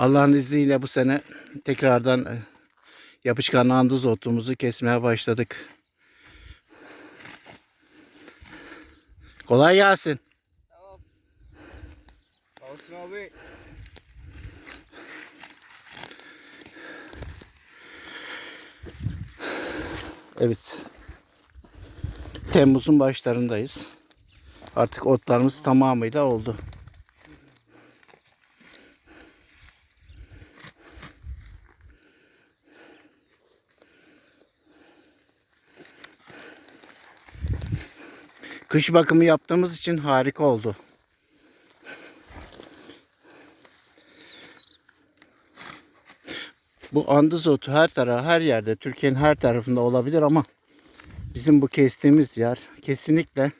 Allah'ın izniyle bu sene tekrardan e, yapışkan andız otumuzu kesmeye başladık. Kolay gelsin. Tamam. Sağ olsun abi. Evet. Temmuz'un başlarındayız. Artık otlarımız tamamıyla oldu. Kış bakımı yaptığımız için harika oldu. Bu andız otu her taraf, her yerde, Türkiye'nin her tarafında olabilir ama bizim bu kestiğimiz yer kesinlikle